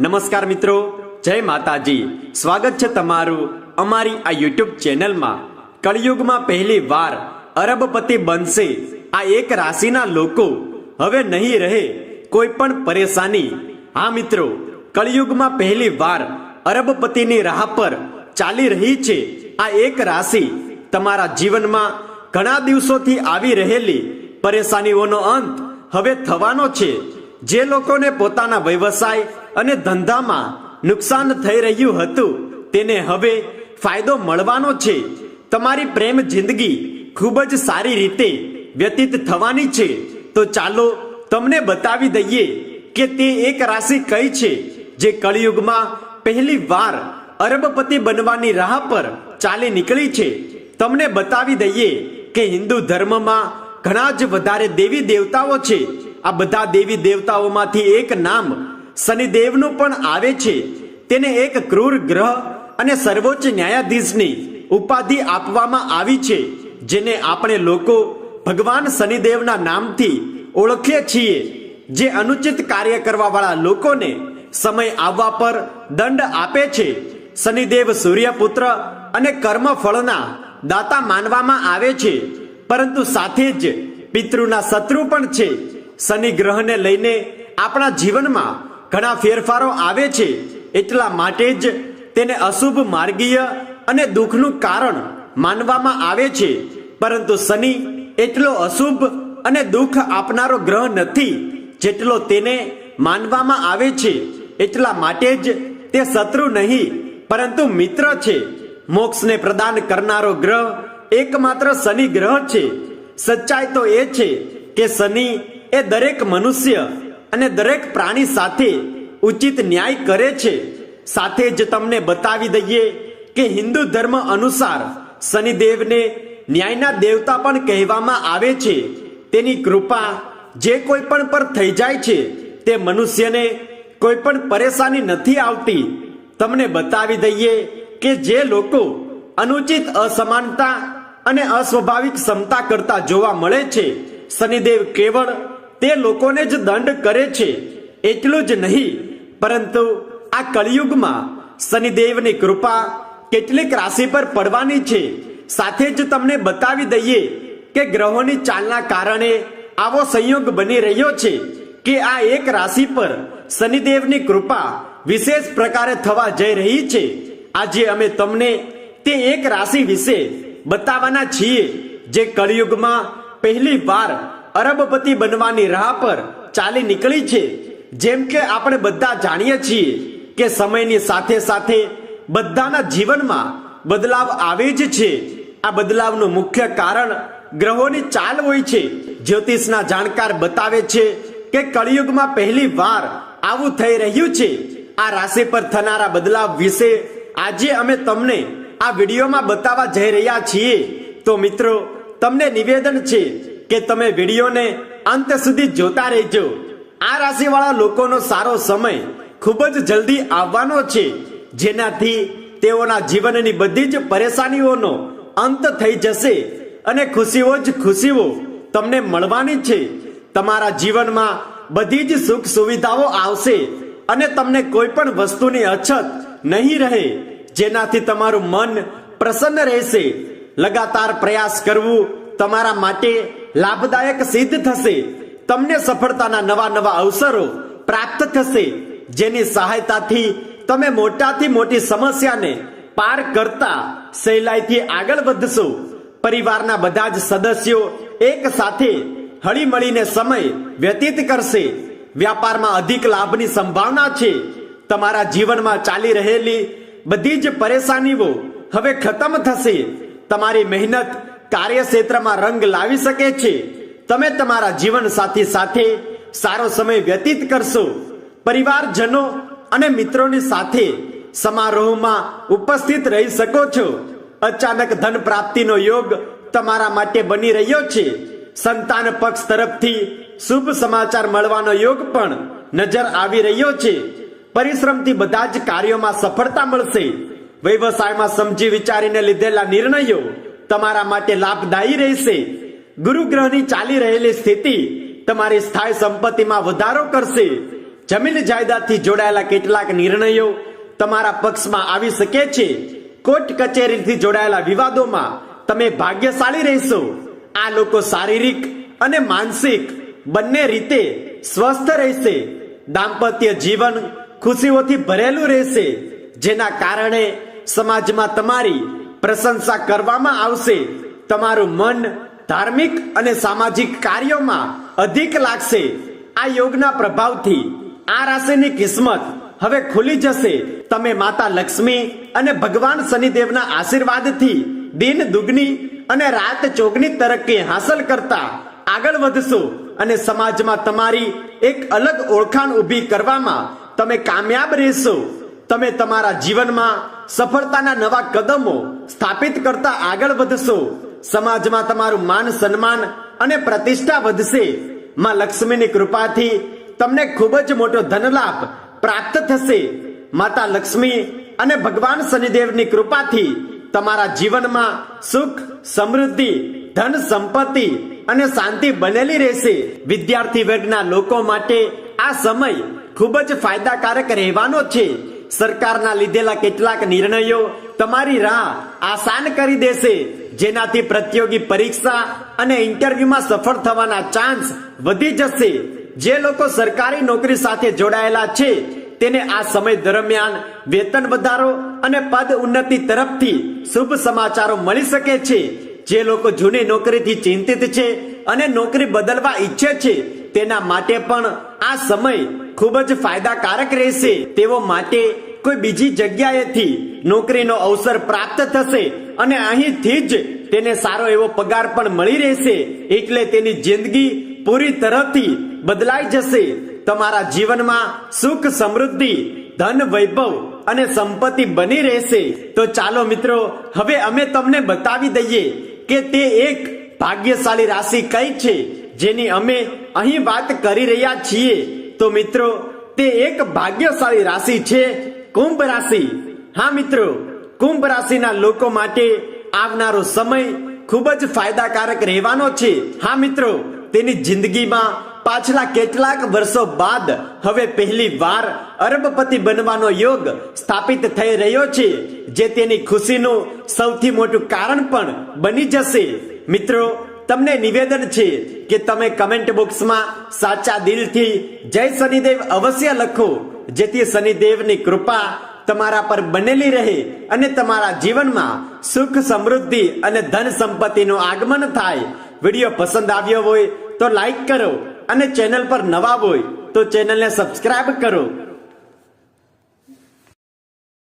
નમસ્કાર મિત્રો, જય માતાજી. સ્વાગત છે તમારું અમારી આ યુટ્યુબ ચેનલમાં. કળિયુગમાં પહેલી વાર અરબપતિ બનશે આ એક રાશિના લોકો. હવે નહીં રહે કોઈ પણ પરેશાની. હા મિત્રો, કળિયુગમાં પહેલી વાર અરબપતિની રાહ પર ચાલી રહી છે આ એક રાશિ. તમારા જીવનમાં ઘણા દિવસોથી આવી રહેલી પરેશાનીઓનો અંત હવે થવાનો છે. જે લોકોને પોતાના વ્યવસાય અને ધંધામાં નુકસાન થઈ રહ્યું હતું. તેને હવે ફાયદો મળવાનો છે. તમારી પ્રેમ જિંદગી ખૂબ જ સારી રીતે વ્યતીત થવાની છે. તો ચાલો તમને બતાવી દઈએ કે તે એક રાશિ કઈ છે, જે કળિયુગમાં પહેલી વાર અરબપતિ બનવાની રાહ પર ચાલી નીકળી છે. તમને બતાવી દઈએ કે હિન્દુ ધર્મમાં ઘણા જ વધારે દેવી દેવતાઓ છે. આ બધા દેવી દેવતાઓમાંથી એક નામ શનિદેવનું પણ આવે છે. તેને એક ક્રૂર ગ્રહ અને સર્વોચ્ચ ન્યાયાધીશની ઉપાધિ આપવામાં આવી છે, જેને આપણે લોકો ભગવાન શનિદેવના નામથી ઓળખીએ છીએ, જે અનુચિત કાર્ય કરવાવાળા લોકોને સમય આવવા પર દંડ આપે છે. શનિદેવ સૂર્યપુત્ર અને કર્મફળના દાતા માનવામાં આવે છે, પરંતુ સાથે જ પિતૃના શત્રુ પણ છે. શનિ ગ્રહને લઈને આપણા જીવનમાં ઘણા ફેરફારો આવે છે. એટલા માટે જ તેને અશુભ માર્ગીય અને દુઃખનું કારણ માનવામાં આવે છે. પરંતુ શનિ એટલો અશુભ અને દુઃખ આપનારો ગ્રહ નથી, જેટલો તેને માનવામાં આવે છે. એટલા માટે જ તે શત્રુ નહીં, પરંતુ મિત્ર છે. મોક્ષને પ્રદાન કરનારો ગ્રહ એકમાત્ર શનિ ગ્રહ છે. સચ્ચાઈ તો એ છે કે શનિ એ દરેક મનુષ્ય અને દરેક પ્રાણી સાથે ઉચિત ન્યાય કરે છે. સાથે જ તમને બતાવી દઈએ કે હિન્દુ ધર્મ અનુસાર શનિદેવને ન્યાયના દેવતા પણ કહેવામાં આવે છે. તેની કૃપા જે કોઈ પણ પર થઈ જાય છે, તે મનુષ્યને કોઈ પણ પરેશાની નથી આવતી. તમને બતાવી દઈએ કે જે લોકો અનુચિત અસમાનતા અને અસ્વાભાવિક ક્ષમતા કરતા જોવા મળે છે, શનિદેવ કેવળ તે લોકોને જ દંડ કરે છે, એટલું જ નહીં, પરંતુ આ કળિયુગમાં શનિદેવની કૃપા કેટલીક રાશિ પર પડવાની છે. સાથે જ તમને બતાવી દઈએ કે ગ્રહોની ચાલના કારણે આવો સંયોગ બની રહ્યો છે કે આ એક રાશિ પર શનિદેવની કૃપા વિશેષ પ્રકારે થવા જઈ રહી છે. આજે અમે તમને તે એક રાશિ વિશે બતાવવાના છીએ, જે કળિયુગમાં પહેલી વાર અરબપતિ બનવાની રાહ પર ચાલી નીકળી છે. જેમ કે આપણે બધા જાણીએ છીએ કે સમયની સાથે સાથે બધાના જીવનમાં બદલાવ આવે જ છે. આ બદલાવનું મુખ્ય કારણ ગ્રહોની ચાલ હોય છે. જ્યોતિષના જાણકાર બતાવે છે કે કળિયુગમાં પહેલી વાર આવું થઈ રહ્યું છે. આ રાશિ પર થનારા બદલાવ વિશે આજે અમે તમને આ વિડીયોમાં બતાવવા જઈ રહ્યા છીએ. તો મિત્રો, તમને નિવેદન છે કે તમે વિડીયોને અંત સુધી જોતા રહેજો. આ રાશિવાળા લોકોનો સારો સમય ખૂબ જ જલ્દી આવવાનો છે. જેનાથી તેઓના જીવનની બધી જ પરેશાનીઓનો અંત થઈ જશે અને ખુશીઓ જ ખુશીઓ તમને મળવાની છે. તમારા જીવનમાં બધી જ સુખ સુવિધાઓ આવશે અને તમને કોઈ પણ વસ્તુની અછત નહીં રહે, જેનાથી તમારું મન પ્રસન્ન રહેશે. લગાતાર પ્રયાસ કરવું તમારા માટે લાભદાયક સિદ્ધ થશે. તમને સફળતાના નવા નવા અવસરો પ્રાપ્ત થશે. જેની સહાયતાથી તમે મોટાથી મોટી સમસ્યાને પાર કરતા સહેલાઈથી આગળ વધશો. પરિવારના બધા જ સદસ્યો એક સાથે હળીમળીને સમય વ્યતીત કરશે. વ્યાપારમાં અધિક લાભની સંભાવના છે. તમારા જીવનમાં ચાલી રહેલી બધી જ પરેશાનીઓ હવે ખતમ થશે. તમારી મહેનત કાર્યક્ષેત્રમાં રંગ લાવી શકે છે. તમે તમારા જીવન સાથી સાથે સારો સમય વ્યતીત કરશો. પરિવારજનો અને મિત્રોની સાથે સમારોહમાં ઉપસ્થિત રહી શકો છો. અચાનક ધન પ્રાપ્તિનો યોગ તમારા માટે બની રહ્યો છે. સંતાન પક્ષ તરફથી શુભ સમાચાર મળવાનો યોગ પણ નજર આવી રહ્યો છે. પરિશ્રમથી બધા જ કાર્યોમાં સફળતા મળશે. વ્યવસાયમાં સમજી વિચારીને લીધેલા નિર્ણયો તમારા માટે લાભદાયી રહેશે. ગુરુ ગ્રહની ચાલી રહેલી સ્થિતિ તમારી સ્થાયી સંપત્તિમાં વધારો કરશે. જમીન જાયદાદથી જોડાયેલા કેટલાક નિર્ણયો તમારા પક્ષમાં આવી શકે છે. કોર્ટ કચેરીથી જોડાયેલા વિવાદોમાં તમે ભાગ્યશાળી રહેશો. આ લોકો શારીરિક અને માનસિક બંને રીતે સ્વસ્થ રહેશે. દાંપત્ય જીવન ખુશીઓથી ભરેલું રહેશે. જેના કારણે સમાજમાં તમારી પ્રશંસા કરવામાં આવશે. તમારું મન ધાર્મિક અને સામાજિક કાર્યોમાં અધિક લાગશે. આ યોગના પ્રભાવથી આ રાશિની કિસ્મત હવે ખુલી જશે. તમે માતા લક્ષ્મી અને ભગવાન શનિદેવના આશીર્વાદથી દિન દુગની અને રાત ચોગની તરક્કી હાંસલ કરતા આગળ વધશો અને સમાજમાં તમારી એક અલગ ઓળખાણ ઊભી કરવામાં તમે કામયાબ રહેશો. તમે તમારા જીવનમાં સફળતાના નવા કદમો સ્થાપિત કરતા આગળ વધશો. સમાજમાં તમારું માન સન્માન અને પ્રતિષ્ઠા વધશે. માં લક્ષ્મીની કૃપાથી તમને ખૂબ જ મોટો ધનલાભ પ્રાપ્ત થશે. માતા લક્ષ્મી અને ભગવાન શનિદેવની કૃપાથી તમારા જીવનમાં સુખ, સમૃદ્ધિ, ધન સંપત્તિ અને શાંતિ બનેલી રહેશે. વિદ્યાર્થી વર્ગના લોકો માટે આ સમય ખૂબ જ ફાયદાકારક રહેવાનો છે. સરકારના લીધેલા કેટલાક નિર્ણયો તમારી રાહ આસાન કરી દેશે. જેનાથી પ્રતિયોગી પરીક્ષા અને ઇન્ટરવ્યુમાં સફળ થવાના ચાન્સ વધી જશે. જે લોકો સરકારી નોકરી સાથે જોડાયેલા છે, તેને આ સમય દરમિયાન વેતન વધારો અને પદ ઉન્નતિ તરફથી શુભ સમાચારો મળી શકે છે. જે લોકો જૂની નોકરીથી ચિંતિત છે અને નોકરી બદલવા ઈચ્છે છે, તેના માટે પણ આ સમય ખૂબ જ ફાયદાકારક રહેશે. તેઓ માટે કોઈ બીજી જગ્યાએથી નોકરીનો અવસર પ્રાપ્ત થશે અને અહીંથી જ તેને સારો એવો પગાર પણ મળી રહેશે. એટલે તેની જિંદગી પૂરી તરફથી બદલાઈ જશે. તમારા જીવનમાં સુખ સમૃદ્ધિ, ધન વૈભવ અને સંપત્તિ બની રહેશે. તો ચાલો મિત્રો, હવે અમે તમને બતાવી દઈએ કે તે એક ભાગ્યશાળી રાશિ કઈ છે, જેની અમે અહીં વાત કરી રહ્યા છીએ. તો મિત્રો, તે એક ભાગ્યશાળી રાશિ છે, કુંભ રાશિ. હા મિત્રો, કુંભ રાશિના લોકો માટે આવનારો સમય ખૂબ જ ફાયદાકારક રહેવાનો છે. હા મિત્રો, તેની જિંદગીમાં પાછલા કેટલાક વર્ષો બાદ હવે પહેલી વાર અરબપતિ બનવાનો યોગ સ્થાપિત થઈ રહ્યો છે, જે તેની ખુશીનું સૌથી મોટું કારણ પણ બની જશે. મિત્રો તમને નિવેદન છે કે તમે કમેન્ટ બોક્સમાં સાચા દિલથી જય શનિદેવ અવશ્ય લખો, જેથી શનિદેવની કૃપા તમારા પર બનેલી રહે અને તમારા જીવનમાં સુખ સમૃદ્ધિ અને ધન સંપત્તિનું આગમન થાય. વીડિયો પસંદ આવ્યો હોય તો લાઈક કરો અને ચેનલ પર નવા હોય તો ચેનલને સબસ્ક્રાઇબ કરો.